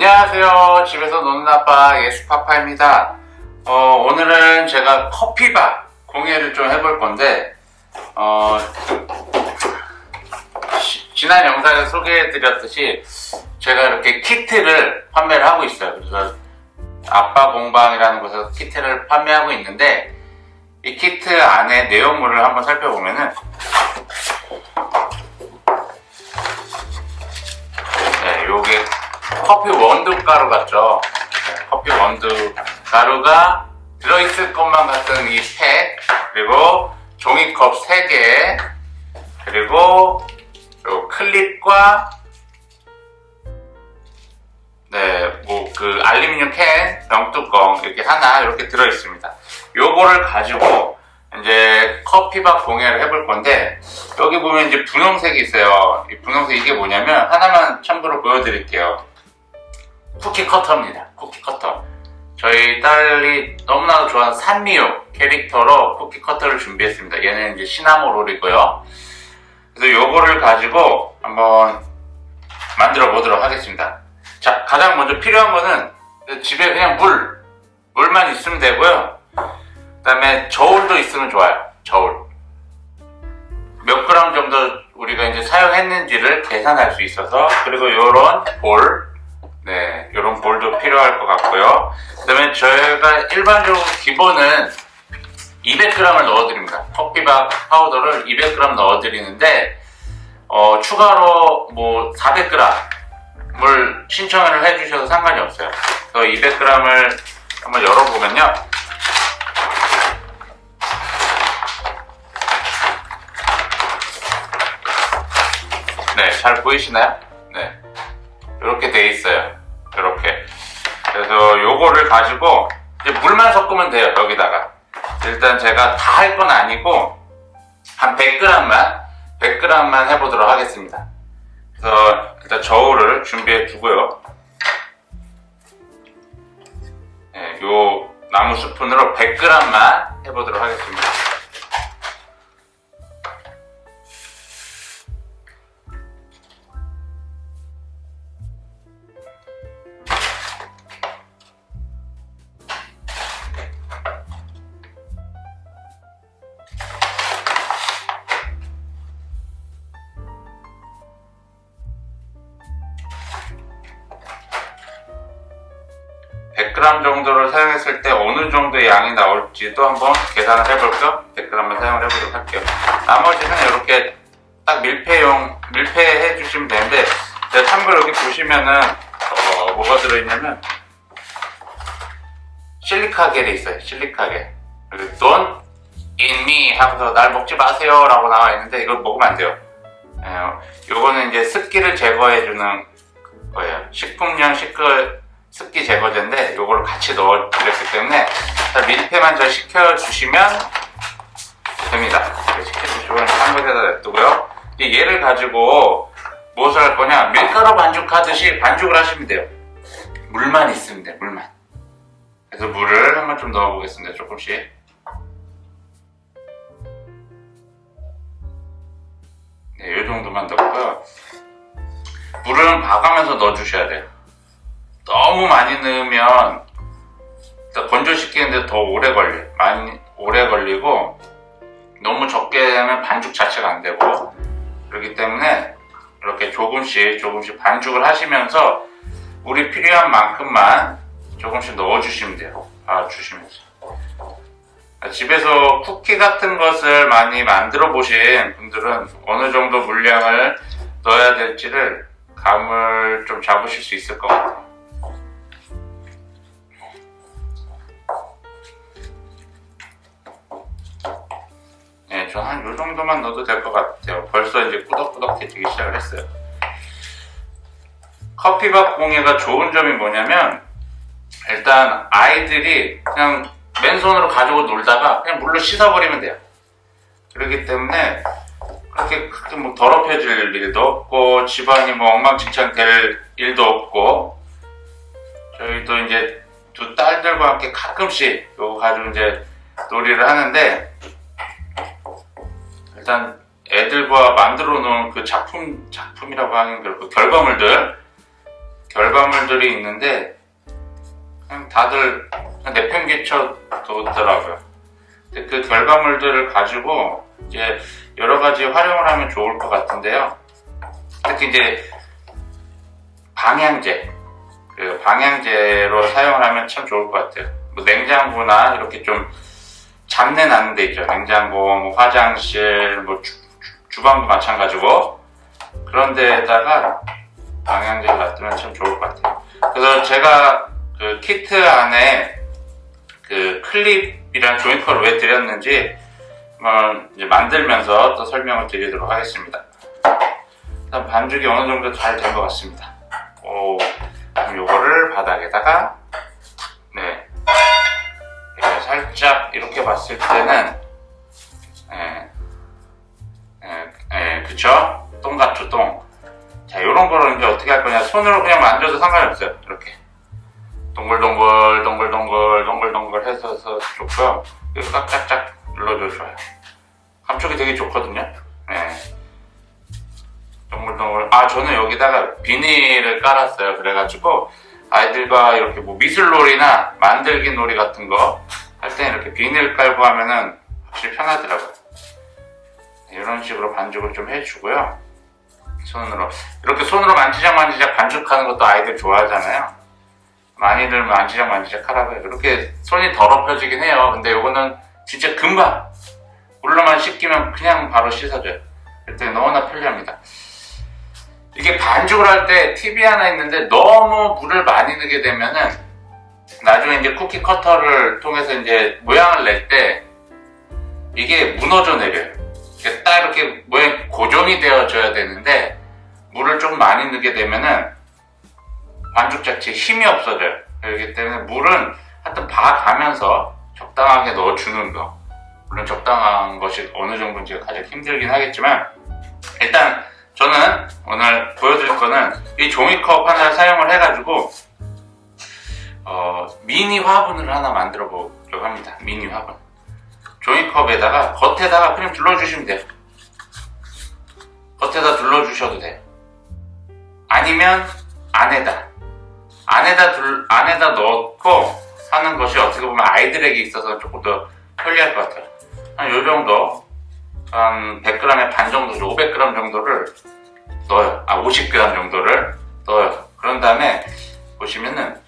안녕하세요. 집에서 노는 아빠 예스파파입니다. 어, 오늘은 제가 커피바 공예를 좀 해볼 건데, 어, 시- 지난 영상에 소개해드렸듯이 제가 이렇게 키트를 판매를 하고 있어요. 그래서 아빠 공방이라는 곳에서 키트를 판매하고 있는데, 이 키트 안에 내용물을 한번 살펴보면은, 네, 요게 커피 원두 가루 같죠? 네, 커피 원두 가루가 들어있을 것만 같은 이 팩, 그리고 종이컵 3개, 그리고 요 클립과 네, 뭐 그 알루미늄 캔, 병뚜껑 이렇게 하나 이렇게 들어 있습니다. 요거를 가지고 이제 커피밥 공예를 해볼 건데 여기 보면 이제 분홍색이 있어요. 이 분홍색 이게 뭐냐면 하나만 참고로 보여드릴게요. 쿠키 커터입니다. 쿠키 커터. 저희 딸이 너무나도 좋아하는 산미유 캐릭터로 쿠키 커터를 준비했습니다. 얘는 이제 시나모 롤이고요. 그래서 요거를 가지고 한번 만들어 보도록 하겠습니다. 자, 가장 먼저 필요한 거는 집에 그냥 물, 물만 있으면 되고요. 그 다음에 저울도 있으면 좋아요. 저울. 몇 그램 정도 우리가 이제 사용했는지를 계산할 수 있어서 그리고 요런 볼, 네, 요런 볼도 필요할 것 같고요. 그 다음에 저희가 일반적으로 기본은 200g을 넣어드립니다. 커피밥 파우더를 200g 넣어드리는데 어, 추가로 뭐 400g을 신청을 해주셔도 상관이 없어요. 그래서 200g을 한번 열어보면요. 네, 잘 보이시나요? 네. 이렇게 돼 있어요. 이렇게. 그래서 요거를 가지고 이제 물만 섞으면 돼요. 여기다가. 일단 제가 다 할 건 아니고 한 100g만 100g만 해보도록 하겠습니다. 그래서 일단 저울을 준비해 두고요. 네, 요 나무 스푼으로 100g만 해보도록 하겠습니다. 100g 정도를 사용했을 때 어느 정도의 양이 나올지도 한번 계산을 해볼게요. 100g만 사용을 해보도록 할게요. 나머지는 이렇게 딱 밀폐용, 밀폐해 주시면 되는데, 참고로 여기 보시면은, 어, 뭐가 들어있냐면, 실리카겔이 있어요. 실리카겔. 그리고 eat me 하고서 날 먹지 마세요 라고 나와 있는데, 이걸 먹으면 안 돼요. 예, 요거는 이제 습기를 제거해주는 거예요. 식품용 식기, 습기 제거제인데 요거를 같이 넣어 드렸기 때문에 자, 밀폐만 잘 시켜주시면 됩니다. 시켜주시면 한 곳에다 냅두고요. 얘를 가지고 무엇을 할 거냐 밀가루 반죽하듯이 반죽을 하시면 돼요. 물만 있으면 돼요. 물만. 그래서 물을 한번 좀 넣어보겠습니다. 조금씩. 네, 이 정도만 넣고요. 물은 봐가면서 넣어주셔야 돼요. 너무 많이 넣으면 건조시키는데 더 오래 걸려. 많이 오래 걸리고 너무 적게 하면 반죽 자체가 안 되고 그렇기 때문에 이렇게 조금씩 조금씩 반죽을 하시면서 물이 필요한 만큼만 조금씩 넣어주시면 돼요. 아 주시면서. 집에서 쿠키 같은 것을 많이 만들어 보신 분들은 어느 정도 물량을 넣어야 될지를 감을 좀 잡으실 수 있을 것 같아요. 네, 전한요 정도만 넣어도 될 것 같아요. 벌써 이제 꾸덕꾸덕해지기 시작을 했어요. 커피밥 공예가 좋은 점이 뭐냐면, 일단 아이들이 그냥 맨손으로 가지고 놀다가 그냥 물로 씻어버리면 돼요. 그렇기 때문에 그렇게 크게 뭐 더럽혀질 일도 없고, 집안이 뭐 엉망진창 될 일도 없고, 저희도 이제 두 딸들과 함께 가끔씩 요거 가지고 이제 놀이를 하는데, 일단 애들과 만들어 놓은 그 작품 작품이라고 하긴 그렇고 결과물들 결과물들이 있는데 그냥 다들 그냥 내팽개쳐 두더라고요. 근데 그 결과물들을 가지고 이제 여러 가지 활용을 하면 좋을 것 같은데요. 특히 이제 방향제, 그 방향제로 사용을 하면 참 좋을 것 같아요. 뭐 냉장고나 이렇게 좀 잡내 나는 데 있죠. 냉장고, 뭐 화장실, 뭐 주, 주- 주방도 마찬가지고 그런 데다가 방향제를 놔두면 참 좋을 것 같아요. 그래서 제가 그 키트 안에 그 클립이랑 조인트를 왜 드렸는지 이제 만들면서 또 설명을 드리도록 하겠습니다. 일단 반죽이 어느 정도 잘 된 것 같습니다. 오, 그럼 요거를 바닥에다가 살짝 이렇게 봤을 때는 예, 예, 예, 그쵸? 똥 같죠, 똥. 자, 요런 거를 이제 어떻게 할 거냐. 손으로 그냥 만져도 상관이 없어요. 이렇게. 동글동글, 동글동글, 동글동글 해서 해서 좋고요. 이거 깍깍짝 눌러줘 좋아요. 감촉이 되게 좋거든요. 네. 동글동글. 아, 저는 여기다가 비닐을 깔았어요. 그래가지고 아이들과 이렇게 뭐 미술놀이나 만들기 놀이 같은 거 할 때 이렇게 비닐 깔고 하면은 확실히 편하더라고요. 네, 이런 식으로 반죽을 좀 해주고요. 손으로. 이렇게 손으로 만지작 만지작 반죽하는 것도 아이들 좋아하잖아요. 많이들 만지작 만지작 하라고요. 이렇게 손이 더럽혀지긴 해요. 근데 이거는 진짜 금방 물로만 씻기면 그냥 바로 씻어져요. 그때 너무나 편리합니다. 이게 반죽을 할 때 팁이 하나 있는데 너무 물을 많이 넣게 되면은 나중에 이제 쿠키 커터를 통해서 이제 모양을 낼 때 이게 무너져 내려요. 딱 이렇게 모양 고정이 되어져야 되는데 물을 좀 많이 넣게 되면은 반죽 자체에 힘이 없어져요. 그렇기 때문에 물은 하여튼 봐가면서 적당하게 넣어주는 거. 물론 적당한 것이 어느 정도인지가 가장 힘들긴 하겠지만 일단 저는 오늘 보여드릴 거는 이 종이컵 하나를 사용을 해가지고 어, 미니 화분을 하나 만들어 보려고 합니다. 미니 화분. 종이컵에다가 겉에다가 그냥 둘러주시면 돼요. 겉에다 둘러주셔도 돼요. 아니면 안에다. 안에다 둘, 안에다 넣고 하는 것이 어떻게 보면 아이들에게 있어서 조금 더 편리할 것 같아요. 한 요 정도, 한 100g의 반 정도, 500g 정도를 넣어요. 아, 50g 정도를 넣어요. 그런 다음에 보시면은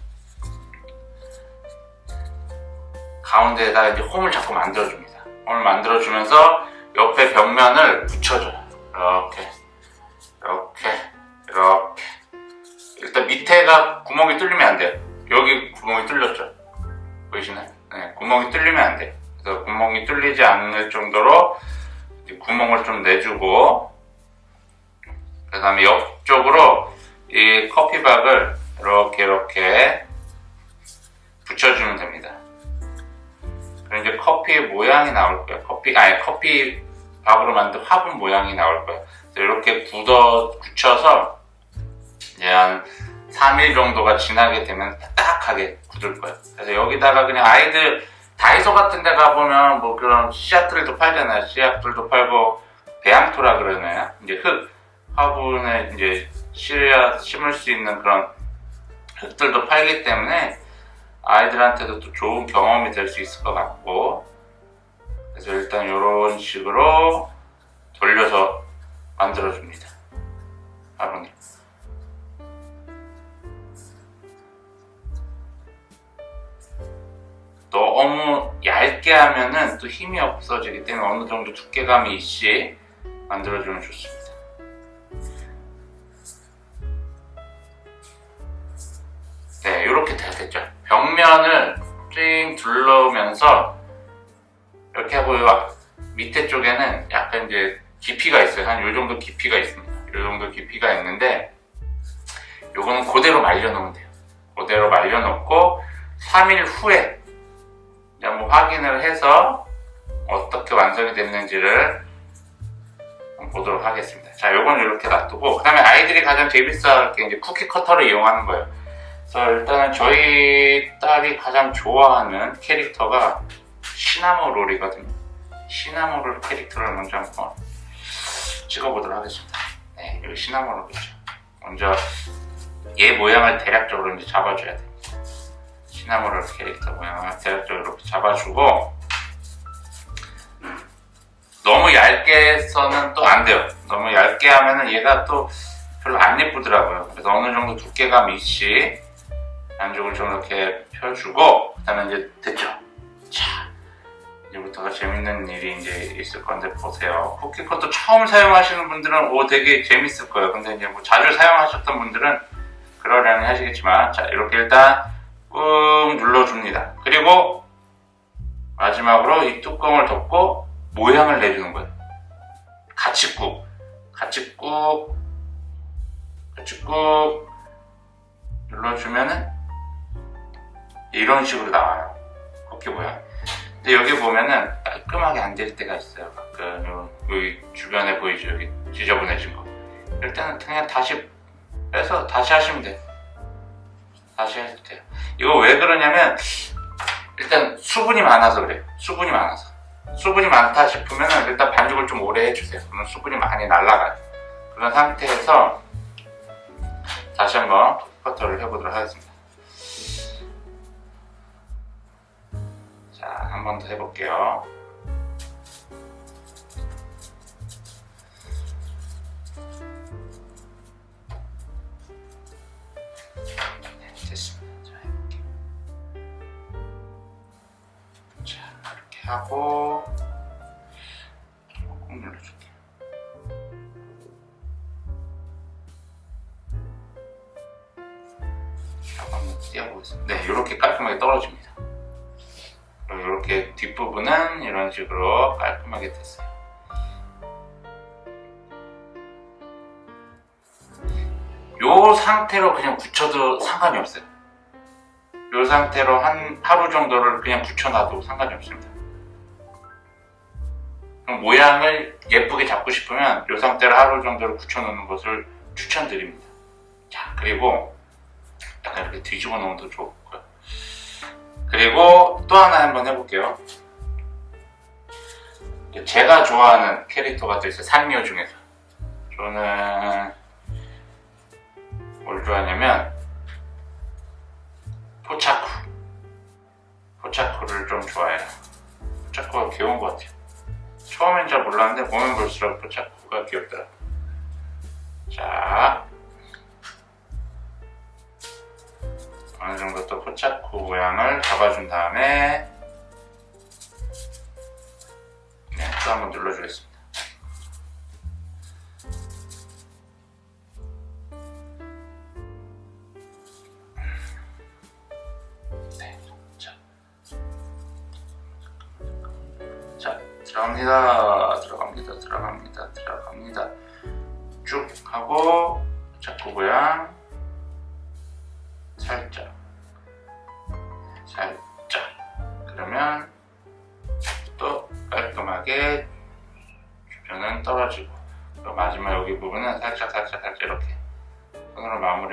가운데에다가 이제 홈을 자꾸 만들어줍니다. 홈을 만들어주면서 옆에 벽면을 붙여줘요. 이렇게, 이렇게, 이렇게. 일단 밑에가 구멍이 뚫리면 안 돼요. 여기 구멍이 뚫렸죠. 보이시나요? 네, 구멍이 뚫리면 안 돼요. 그래서 구멍이 뚫리지 않을 정도로 이 구멍을 좀 내주고, 그 다음에 옆쪽으로 이 커피박을 이렇게 이렇게 붙여주면 됩니다. 커피의 모양이 나올 거예요. 커피, 아니, 커피 박으로 만든 화분 모양이 나올. 그래서 이렇게 굳어, 굳혀서 이제 한 3일 정도가 지나게 되면 딱하게 굳을 거예요. 그래서 여기다가 그냥 아이들 다이소 같은 데 가보면 뭐 그런 씨앗들도 팔잖아요. 씨앗들도 팔고 배양토라 그러나요? 이제 흙 화분에 이제 씨앗 심을 수 있는 그런 흙들도 팔기 때문에 아이들한테도 또 좋은 경험이 될 수 있을 것 같고 그래서 일단 이런 식으로 돌려서 만들어줍니다. 화분을. 너무 얇게 하면은 또 힘이 없어지기 때문에 어느 정도 두께감이 있이 만들어주면 좋습니다. 네, 이렇게 다 됐죠. 벽면을 쭉 둘러오면서 이렇게 하고 요 밑에 쪽에는 약간 이제 깊이가 있어요. 한 요 정도 깊이가 있습니다. 요 정도 깊이가 있는데 요거는 그대로 말려놓으면 돼요. 그대로 말려놓고 3일 후에 한번 확인을 해서 어떻게 완성이 됐는지를 보도록 하겠습니다. 자, 요건 이렇게 놔두고 그다음에 아이들이 가장 재밌어할 게 이제 쿠키 커터를 이용하는 거예요. 그래서 일단은 저희 딸이 가장 좋아하는 캐릭터가 시나모 롤이거든요. 시나모 롤 캐릭터를 먼저 한번 찍어보도록 하겠습니다. 네, 여기 시나모 롤이죠. 먼저 얘 모양을 대략적으로 이제 잡아줘야 돼. 시나모럴 캐릭터 모양을 대략적으로 잡아주고 너무 얇게 써는 또 안 돼요. 너무 얇게 하면은 얘가 또 별로 안 예쁘더라고요. 그래서 어느 정도 두께감 있이 안쪽을 좀 이렇게 펴주고 그다음에 이제 일이 이제 있을 건데 보세요. 쿠키컷도 처음 사용하시는 분들은 오 되게 재밌을 거예요. 근데 이제 뭐 자주 사용하셨던 분들은 그러려니 하시겠지만 자 이렇게 일단 꾹 눌러줍니다. 그리고 마지막으로 이 뚜껑을 덮고 모양을 내주는 거예요. 같이 꾹, 같이 꾹, 같이 꾹 눌러주면은 이런 식으로 나와요. 쿠키 모양. 근데 여기 보면은 깔끔하게 안 될 때가 있어요. 가끔 요, 여기 주변에 보이죠? 여기 지저분해진 거. 이럴 때는 그냥 다시 빼서 다시 하시면 돼요. 다시 해도 돼요. 이거 왜 그러냐면 일단 수분이 많아서 그래요. 수분이 많아서. 수분이 많다 싶으면 일단 반죽을 좀 오래 해주세요. 그러면 수분이 많이 날아가요. 그런 상태에서 다시 한번 커터를 해보도록 하겠습니다. 자, 한 번 더 해볼게요. 네, 하고 꾹 눌러줄게요. 자, 한번 띄워보겠습니다. 네, 이렇게 깔끔하게 떨어집니다. 이렇게 뒷부분은 이런 식으로 깔끔하게 됐어요. 요 상태로 그냥 굳혀도 상관이 없어요. 요 상태로 한 하루 정도를 그냥 굳혀놔도 상관이 없습니다. 모양을 예쁘게 잡고 싶으면 요 상태로 하루 정도를 굳혀놓는 것을 추천드립니다. 자, 그리고 약간 이렇게 뒤집어 놓으면 좋고요. 그리고 또 하나 한번 해볼게요. 제가 좋아하는 캐릭터가 또 있어요. 산리오 중에서. 저는 뭘 좋아하냐면 포차쿠. 포차쿠를 좀 좋아해요. 포차쿠가 귀여운 것 같아요. 처음엔 잘 몰랐는데 보면 볼수록 포차쿠가 귀엽더라. 자, 잡아준 다음에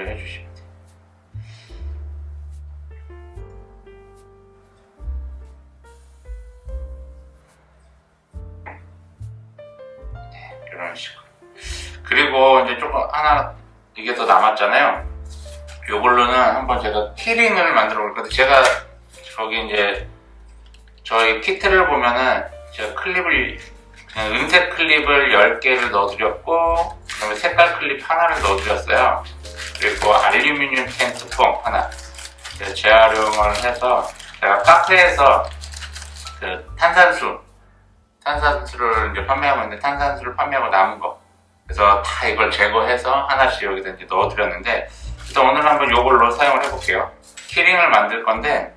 해주시면 돼요. 네, 이런 식으로 그리고 이제 조금 하나 이게 더 남았잖아요. 요걸로는 한번 제가 키링을 만들어 볼 건데 제가 저기 이제 저희 키트를 보면은 제가 클립을 그냥 은색 클립을 10개를 넣어드렸고 그다음에 색깔 클립 하나를 넣어드렸어요 그리고 알루미늄 캔 뚜껑 하나 재활용을 해서 제가 카페에서 그 탄산수 탄산수를 이제 판매하고 있는데 탄산수를 판매하고 남은 거 그래서 다 이걸 제거해서 하나씩 여기다 이제 넣어드렸는데 일단 오늘 한번 이걸로 사용을 해볼게요. 키링을 만들 건데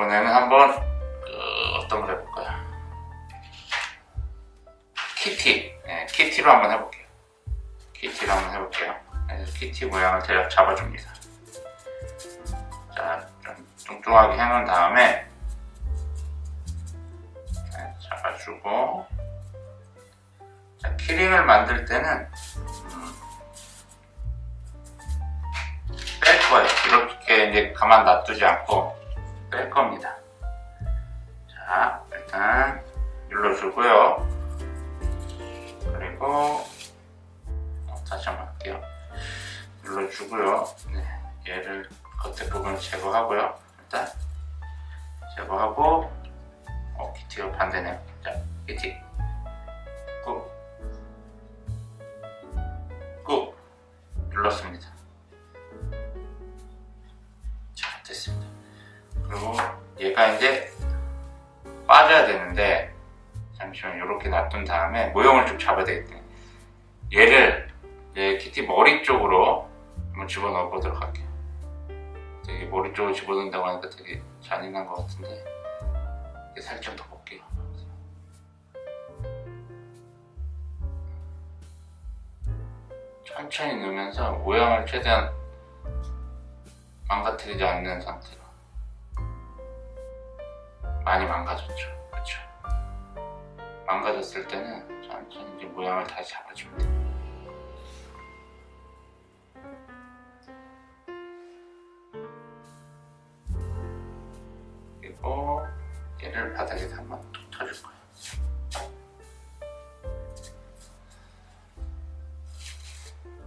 이번에는 한번 그 어떤 걸 해볼까요? 키티, 네, 키티로 한번 해볼게요. 키티로 한번 해볼게요. 그래서 키티 모양을 대략 잡아줍니다. 자, 좀 뚱뚱하게 해놓은 다음에 네, 잡아주고 자, 키링을 만들 때는 뺄 거예요. 이렇게 이제 가만 놔두지 않고 뺄 겁니다. 자, 일단 눌러주고요. 그리고 어, 다시 한번 할게요. 눌러주고요. 네, 얘를 겉에 부분 제거하고요. 일단 제거하고 어, 키티가 반대네요. 자, 키티 꾹, 꾹 눌렀습니다. 자, 됐습니다. 그리고 얘가 이제 빠져야 되는데 잠시만 이렇게 놔둔 다음에 모형을 좀 잡아야 되겠네. 얘를 이제 키티 머리 쪽으로 한번 집어넣어 보도록 할게요. 되게 머리 쪽으로 집어넣는다고 하니까 되게 잔인한 것 같은데 살짝 더 볼게요. 천천히 넣으면서 모양을 최대한 망가뜨리지 않는 상태로 많이 망가졌죠. 그렇죠? 망가졌을 때는 천천히 이제 모양을 다시 잡아주면 돼요. 그리고 얘를 바닥에다 한번 툭 쳐줄 거예요.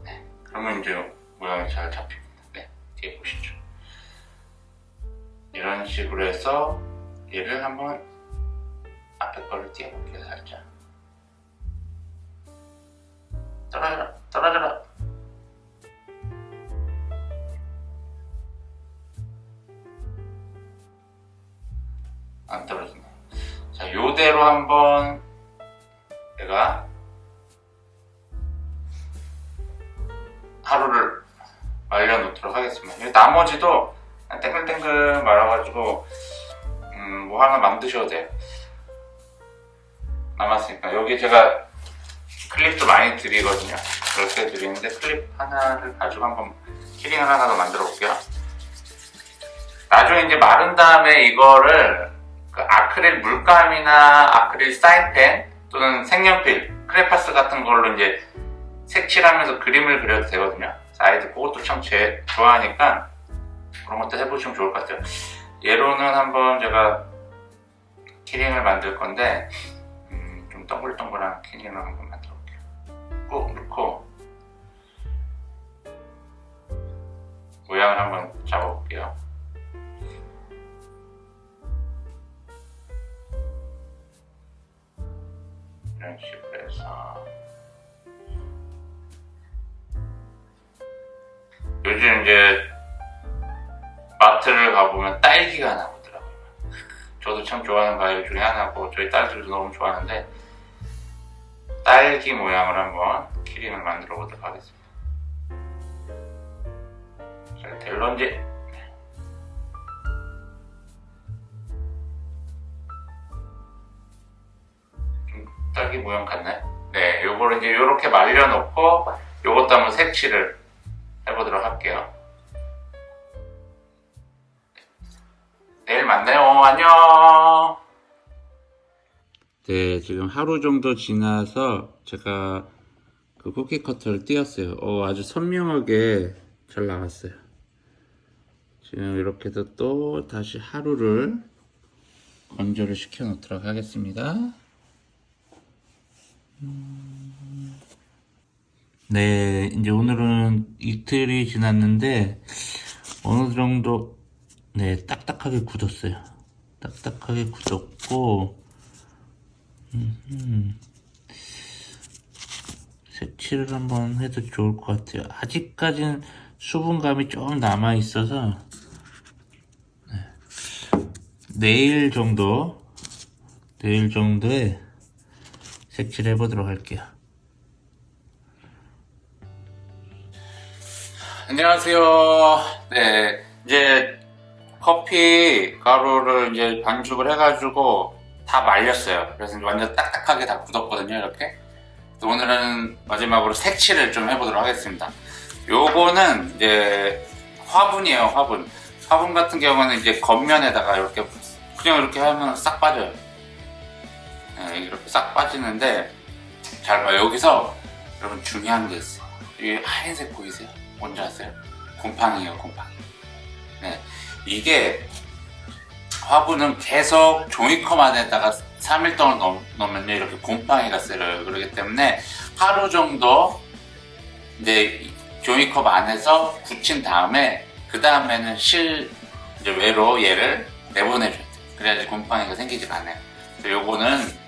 네, 그러면 이제 모양이 잘 잡힙니다. 네, 뒤에 보시죠. 이런 식으로 해서 얘를 한번 앞에 거를 띄워볼게요, 살짝. 떨어져라, 떨어져라. 요대로 한번 내가 하루를 말려놓도록 하겠습니다. 이 나머지도 땡글땡글 말아가지고 음, 뭐 하나 만드셔도 돼요. 남았으니까 여기 제가 클립도 많이 드리거든요. 그렇게 드리는데 클립 하나를 가지고 한번 키링을 하나 더 만들어 볼게요. 나중에 이제 마른 다음에 이거를 그 아크릴 물감이나 아크릴 사인펜 또는 색연필, 크레파스 같은 걸로 이제 색칠하면서 그림을 그려도 되거든요. 아이들 그것도 참 제, 좋아하니까 그런 것도 해보시면 좋을 것 같아요. 예로는 한번 제가 키링을 만들 건데 음, 좀 동글동글한 키링을 한번 이제 마트를 가보면 딸기가 나오더라고요. 저도 참 좋아하는 과일 중에 하나고 저희 딸들도 너무 좋아하는데 딸기 모양을 한번 키링을 만들어 보도록 하겠습니다. 잘 될런지 좀 딸기 모양 같나요? 네, 요거를 이제 요렇게 말려놓고 요것도 한번 색칠을 해보도록 할게요. 내일 만나요. 안녕. 네, 지금 하루 정도 지나서 제가 그 쿠키 커터를 띄었어요. 어, 아주 선명하게 잘 나왔어요. 지금 이렇게 해서 또 다시 하루를 건조를 시켜 놓도록 하겠습니다. 네, 이제 오늘은 이틀이 지났는데 어느 정도 네 딱딱하게 굳었어요. 딱딱하게 굳었고 음흠. 색칠을 한번 해도 좋을 것 같아요. 아직까지는 수분감이 좀 남아 있어서 네. 내일 정도 내일 정도에 색칠해 보도록 할게요. 안녕하세요. 네, 이제 커피 가루를 이제 반죽을 해가지고 다 말렸어요. 그래서 완전 딱딱하게 다 굳었거든요, 이렇게. 오늘은 마지막으로 색칠을 좀 해보도록 하겠습니다. 요거는 이제 화분이에요, 화분. 화분 같은 경우는 이제 겉면에다가 이렇게 그냥 이렇게 하면 싹 빠져요. 네, 이렇게 싹 빠지는데 잘 봐요. 여기서 여러분 중요한 게 있어요. 이 하얀색 보이세요? 뭔지 아세요? 곰팡이에요, 곰팡이. 네, 이게 화분은 계속 종이컵 안에다가 3일 동안 넣, 넣으면요 이렇게 곰팡이가 쓸어요. 그렇기 때문에 하루 정도 이제 종이컵 안에서 굳힌 다음에 그 다음에는 실 이제 외로 얘를 내보내줘야 돼. 그래야지 곰팡이가 생기지가 않아요. 요거는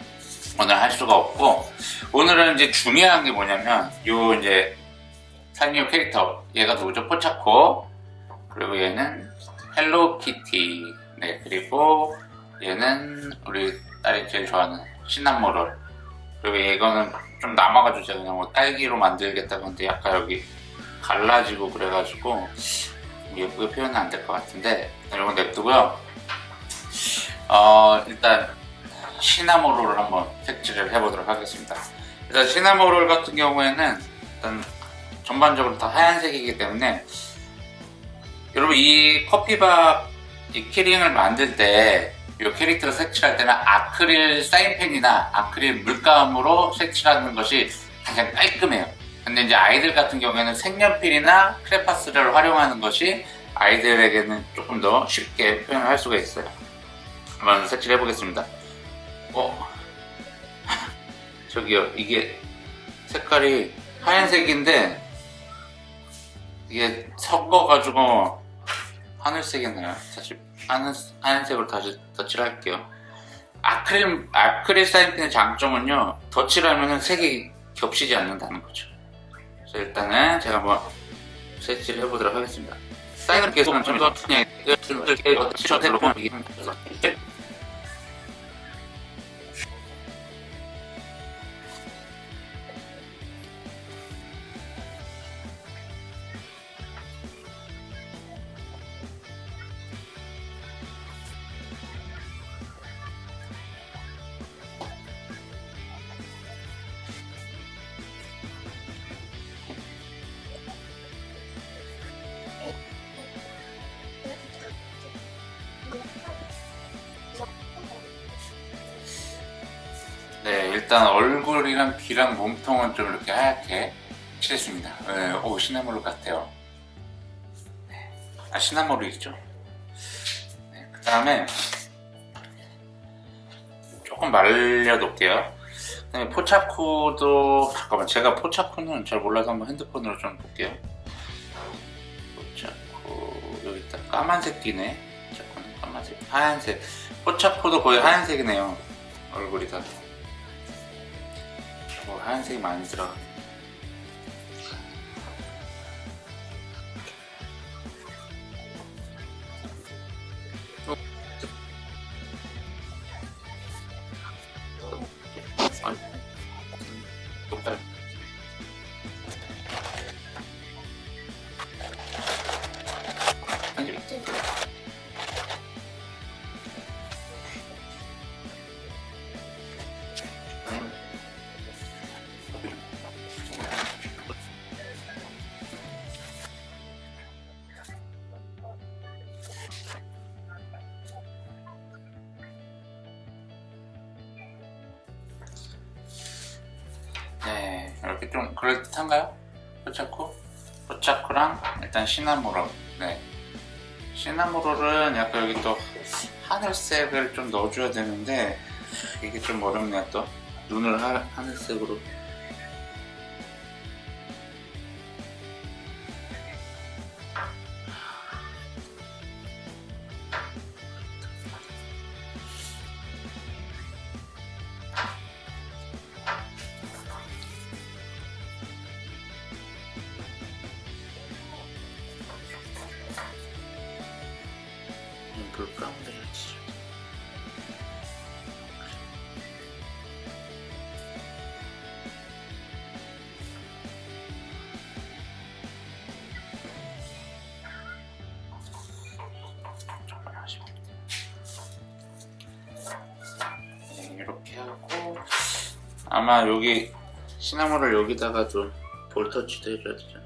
오늘 할 수가 없고 오늘은 이제 중요한 게 뭐냐면 요 이제 산리오 캐릭터 얘가 누구죠? 포차코 그리고 얘는 헬로키티 네 그리고 얘는 우리 딸이 제일 좋아하는 시나모롤 그리고 이거는 좀 남아가지고 제가 그냥 뭐 딸기로 만들겠다고 하는데 약간 여기 갈라지고 그래가지고 예쁘게 표현은 안 될 것 같은데 이건 냅두고요. 어 일단 시나모롤을 한번 색칠을 해보도록 하겠습니다. 일단 시나모롤 같은 경우에는 일단 전반적으로 다 하얀색이기 때문에 여러분 이 커피밥 이 키링을 만들 때 이 캐릭터를 색칠할 때는 아크릴 사인펜이나 아크릴 물감으로 색칠하는 것이 가장 깔끔해요. 근데 이제 아이들 같은 경우에는 색연필이나 크레파스를 활용하는 것이 아이들에게는 조금 더 쉽게 표현을 할 수가 있어요. 한번 색칠해 보겠습니다. 어, 저기요, 이게 색깔이 하얀색인데 이게 섞어가지고 하늘색이 나요. 사실 하늘, 하얀색으로 다시 덧칠할게요. 아크릴, 아크릴 사인펜의 장점은요, 덧칠하면 색이 겹치지 않는다는 거죠. 그래서 일단은 제가 한번 색칠을 해보도록 하겠습니다. 사인을 계속 좀 더, 그냥, 이렇게 덧칠을 해보고, 이게, 네, 얼굴이랑 귀랑 몸통은 좀 이렇게 하얗게 칠했습니다. 네, 오, 시나모롤 같아요. 네. 아, 시나모롤이죠? 네, 그 다음에 조금 말려놓을게요. 그 다음에 포차코도, 잠깐만, 제가 포차코는 잘 몰라서 한번 핸드폰으로 좀 볼게요. 포차코, 여기 있다. 까만색 띠네. 까만색. 하얀색. 포차코도 거의 하얀색이네요. 얼굴이 다. 뭐 하얀색이 많이 들어. 네, 그럴듯한가요? 포차코? 포차코랑 일단 시나모롤. 네. 시나모롤은 약간 여기 또 하늘색을 좀 넣어줘야 되는데 이게 좀 어렵네요 또 눈을 하, 하늘색으로 아마 여기 시나모를 여기다가 좀 볼터치도 해줘야 되잖아.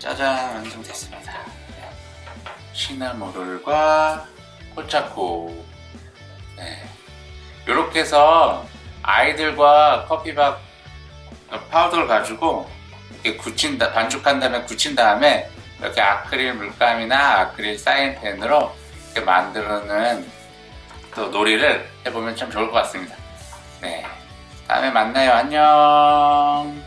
짜잔 완성됐습니다. 네. 시나모롤과 포차코 네. 이렇게 해서 아이들과 커피밥 파우더를 가지고 이렇게 굳힌 다 반죽한 다음에 굳힌 다음에 이렇게 아크릴 물감이나 아크릴 사인펜으로 이렇게 만드는 또 놀이를 해보면 참 좋을 것 같습니다. 네. 다음에 만나요. 안녕.